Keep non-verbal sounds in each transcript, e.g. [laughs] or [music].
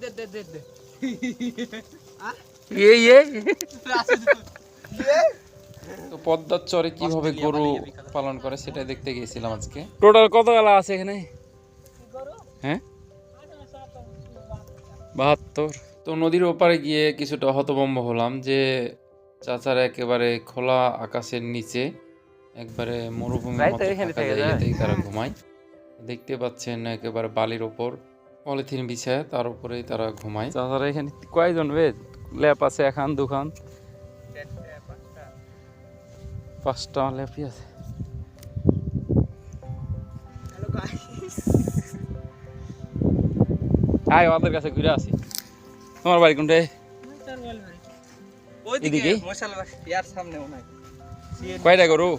দে দে দে দে। ইয়ে ইয়ে ইয়ে। তো পদ্মার চরে কীভাবে গরু পালন করে সেটা দেখতে গিয়েছিলাম আজকে। টোটাল কত গালা আছে এখানে? হ্যাঁ? বাহাত্তর। তো নদীর ওপারে গিয়ে কিছুটা হতভম্ব হলাম যে চাচারা একেবারে খোলা আকাশের নিচে একবারে মরুভূমির মতো। জায়গাতেই তারা ঘুমায়। দেখতে পাচ্ছেন একেবারে বালির ওপর পলিথিন বিছায় তার উপরেই তারা ঘুমায়। চাচারা এখানে কয়জন বে? ল্যাপ আছে এখান দুখান? পাঁচটা ল্যাপই আছে। আয় ওদের কাছে ঘুরে আসি। তোমার বাড়ি কোনটা? ওইদিকে এদিকে? কয়টা গরু?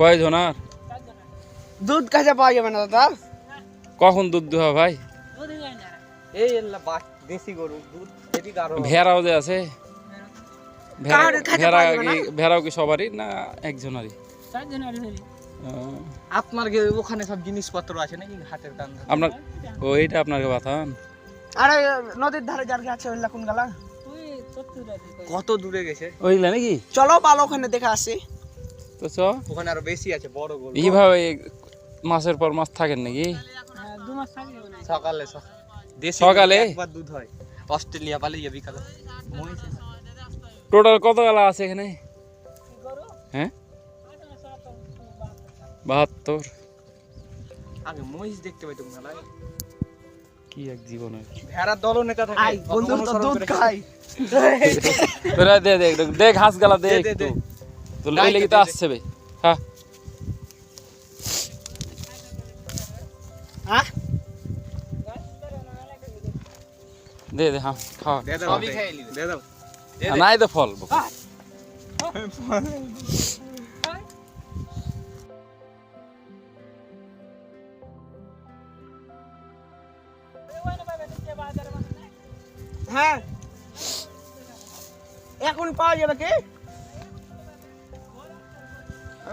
কয় জনার দুধ কাছে পাওয়া যাবে না দাদা। কখন দুধ দুহা ভাই? এই দেশি গরু দুধ ভেড়াও যে আছে? ভেড়া ভেড়াও কি সবারই না একজনারই? আপনার ওখানে সব জিনিসপত্র আছে নাকি দান আপনার ও এইটা আপনার আরে নদীর ধারে যার আছে ওইলা কোন গালা? কত দূরে গেছে? ওইগুলা নাকি? চলো পালো ওখানে দেখে আসি। তো চ। ওখানে আরও বেশি আছে বড় গরু। এইভাবে মাসের পর মাস থাকেন নাকি? সকালে স- দেশি সকালে? দুধ হয়। অস্ট্রেলিয়া পালে ইয়ে বিকালে। টোটাল কত গালা আছে এখানে? হ্যাঁ? বাহাত্তর। আগে মহিষ দেখতে পাইতো মেলায় কি এক জীবনের? ভেড়ার নেতা থাকে। আই, বন্ধু তো দুধ খাই। তোরা দে দে দে ঘাস গালা দে দে, দে, একটু। তো তাই লই তো, লেগে দে, তো আসছে বে। হ্যাঁ হ্যাঁ? দে দে হ্যাঁ খাওয়া। দে দাও সবই দে। খেয়ে নিবে। দে দাও। নাই তো ফল হ্যাঁ। এখন পাওয়া যাবে কি?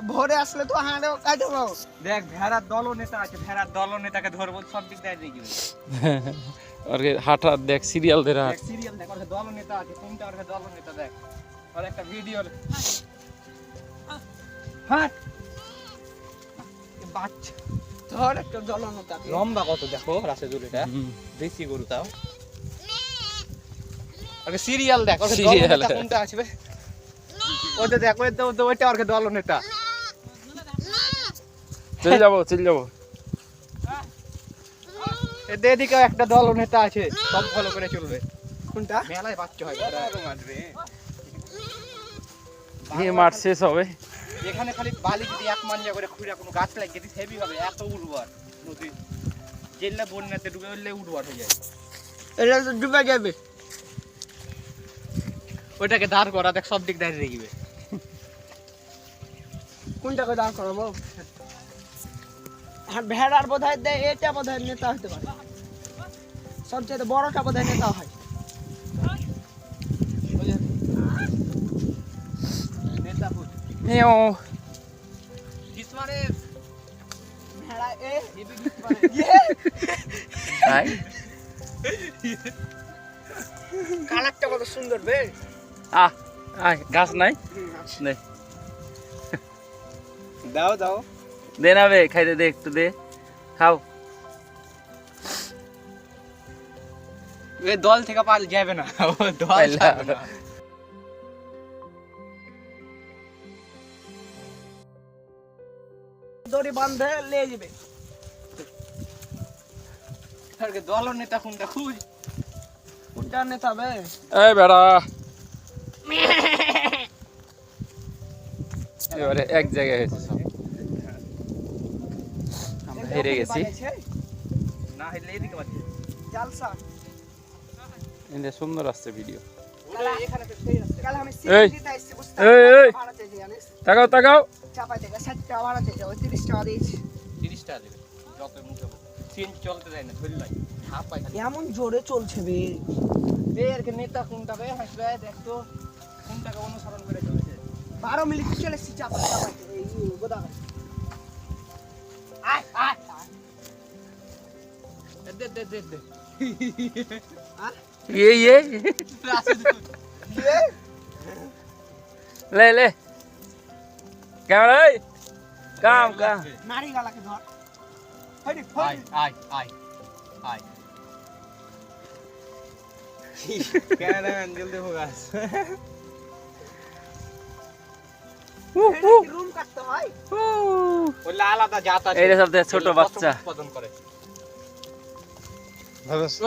ভোরে আসলে তো হাঁড়ে কাজ পাবো দেখ ভেড়ার দল নেতা আছে ভেড়ার দল নেতাকে ধরবো সব দিক দিয়ে দেখবি। [laughs] আর হাঁটা দেখ সিরিয়াল হাঁট। দেখ সিরিয়াল দেখ ওর দল নেতা আছে কোনটা ওর দল নেতা দেখ। আর একটা ভিডিও হাট। বাচ্চা ধর একটা জ্বলানো তাকে লম্বা কত দেখো? রাসে জুড়িটা হুম। দেশি গরু তাও। আগে সিরিয়াল দেখ ওর। নেতা কোনটা আসবে ওটা দেখ ওই তো তো ওইটা ওর দল নেতা। চলে যাব চলে যাব এদিকেও একটা দল নেতা আছে সব ফলো করে চলবে। কোনটা? মেলায় বাচ্চা হয় এই মাঠ শেষ হবে। এখানে খালি বালি যদি এক মাঞ্জা করে খুঁড়ে কোনো গাছ লাগিয়ে দিস হেভি হবে এত উর্বর নদী। জেললে বন্যাতে ডুবে উঠলে উর্বর হয়ে যায়। এটা তো ডুবে যাবে। ওইটাকে দাঁড় করা দেখ সব দিক দাঁড়িয়ে রেখবে কোনটাকে দাঁড় করাবো? হ্যাঁ ভেড়ার বোধ হয় দে এটা বোধ হয় নেতা হতে পারে। সবচেয়ে বড়টা বোধ হয় নেতা হয়। পুত ভেড়া এ। কালারটা কত সুন্দর বে। আহ আয় গাছ নাই? নে। দাও দাও। দে না বে খাইতে দে একটু দে। খাও। দল থেকে পাল যাবে না। ও দল দড়ি বাঁধে নিয়ে যাবে। আরে দল নেতা কোনটা খুঁজ কোনটা নেতা বে। এই বেড়া। এবারে এক জায়গায় হয়েছে এই, এই। ভাড়া চেয়েছি জানিস? তাকাও তাকাও। চাপাই থেকে ষাট টাকা ভাড়া চেয়েছে ওই তিরিশ টাকা দিয়েছি। তিরিশ টাকা দেবে। যত মুখে চেঞ্জ চলতে দেয় না ধরে লাই। হাফ পাই খালি। এমন জোরে চলছে বে। এর কে নেতা কোনটা বে? হাসবে দেখতো কোনটাকে অনুসরণ করে চলেছে বারো মিনিট চলে এসছি এই আয়। দে দে দে দে। ইয়ে ইয়ে। লে লে। ক্যামেরা এই? কাম কাম। নারী গালাকে ধর। হইনি আয় আয় আয় আয়। ক্যামেরাম্যান জলদি ফোকাস রুম কাটতে হয়? ওই আলাদা জাত আছে। এইটা সব ছোট বাচ্চা। উৎপাদন করে?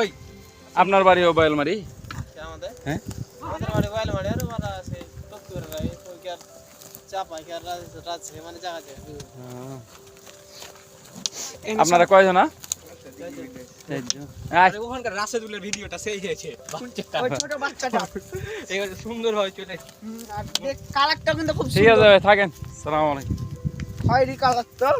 ওই আপনার বাড়ি ও মারি আমাদের? হ্যাঁ? মানে আপনারা কয়জন না ওখানকার রাশেদুলের ভিডিওটা সেই হয়েছে ছোট বাচ্চাটা। এগুলো সুন্দর হয় চলে। কালারটা কিন্তু খুব ঠিক আছে থাকেন। সালাম আলাইকুম। খয়েরি কালার তো